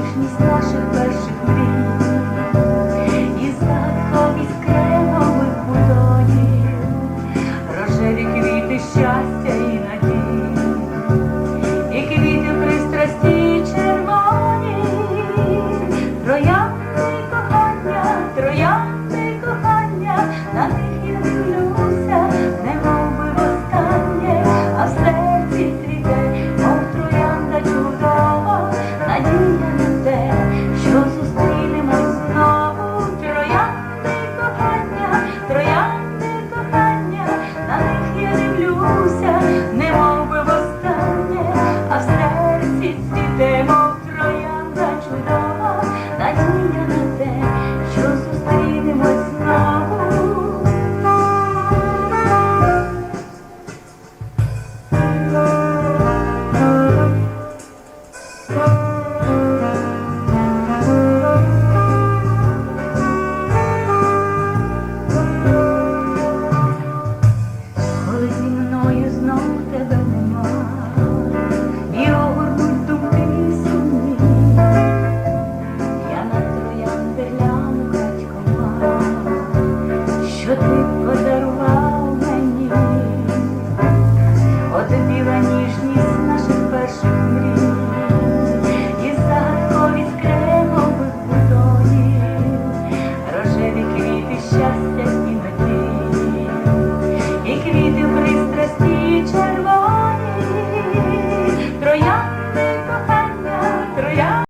колишність наших перших мрій, і задхом із кремом в бутоні, рожеві.